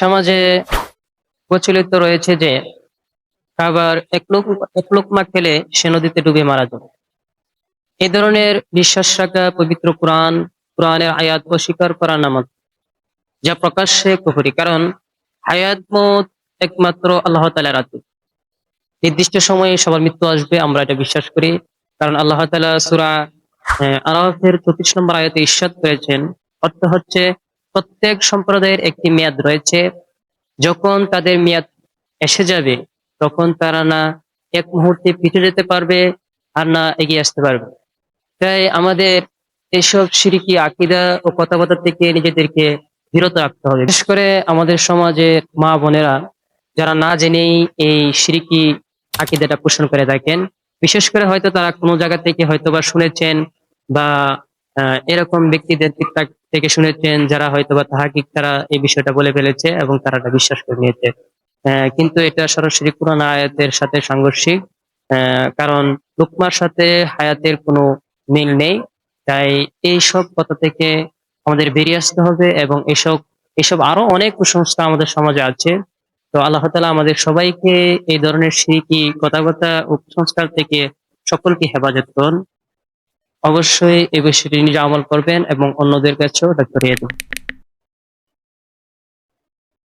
সমাজে প্রচলিত রয়েছে যে খাবার এক লোক, এক লোকমা খেলে সে নদীতে ডুবে মারা যাবে এ ধরনের বিশ্বাস রাখা পবিত্র কোরআন, কোরআনের আয়াত অস্বীকার করার নামত যা প্রকাশ্যে কুফরি, কারণ হায়াত মত একমাত্র আল্লাহ তালার হাতে। নির্দিষ্ট সময়ে সবার মৃত্যু আসবে, আমরা এটা বিশ্বাস করি, কারণ আল্লাহ তালা সুরা আরাফের চৌত্রিশ নম্বর আয়াতে ঈশ্বাদ করেছেন, অর্থ হচ্ছে প্রত্যেক সম্প্রদায়ের একটি মেয়াদ রয়েছে। যখন তাদের মেয়াদ এসে যাবে, তখন তারা না এক মুহূর্তে পিঠে যেতে পারবে আর না এগিয়ে আসতে পারবে। তাই আমাদের এসব সিরিকি আকিদা ও কথাবার্তা থেকে নিজেদেরকে বিরত রাখতে হবে। বিশেষ করে আমাদের সমাজে মা বোনেরা যারা না জেনেই এই সিরিকি আকিদাটা পোষণ করে থাকেন, বিশেষ করে হয়তো তারা কোনো জায়গা থেকে হয়তো বা শুনেছেন বা এরকম ব্যক্তিদের থেকে শুনেছেন যারা হয়তো বা তাহাকিক, তারা এই বিষয়টা বলে ফেলেছে এবং তারা এটা বিশ্বাস করে নিয়েছে। কিন্তু এটা সরাসরি কোরআন আয়াতের সাথে সাংঘর্ষিক কারণ লুকমার সাথে হায়াতের কোনো মিল নেই। তাই এইসব কথা থেকে আমাদের বেরিয়ে আসতে হবে এবং এসব এসব আরও অনেক কুসংস্কার আমাদের সমাজে আছে। তো আল্লাহ তালা আমাদের সবাইকে এই ধরনের সিকি কথাবার্তা ও কুসংস্কার থেকে সকলকে হেফাজত করুন। অবশ্যই এ বিষয়টি নিজে আমল করবেন এবং অন্যদের কাছেও এটা দেবেন।